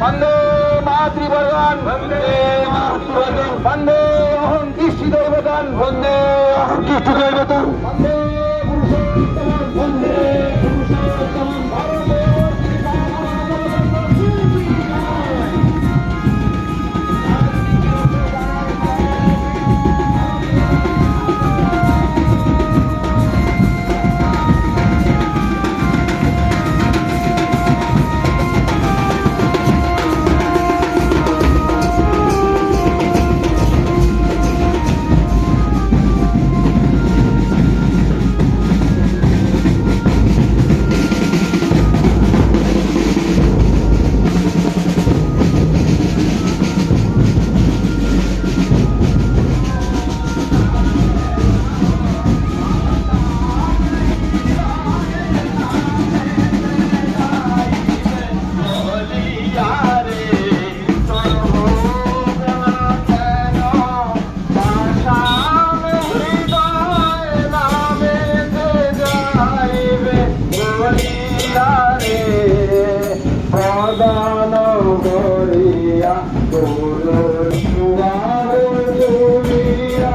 বন্দে মাতৃবর্গান বন্দে মাতৃবর্গান বন্দে অহং কৃষ্টি দৈবতান বন্দে অহং কৃষ্টি দৈবতান। বন্দে পুরুষোত্তম বন্দে। তোমার দুনিয়া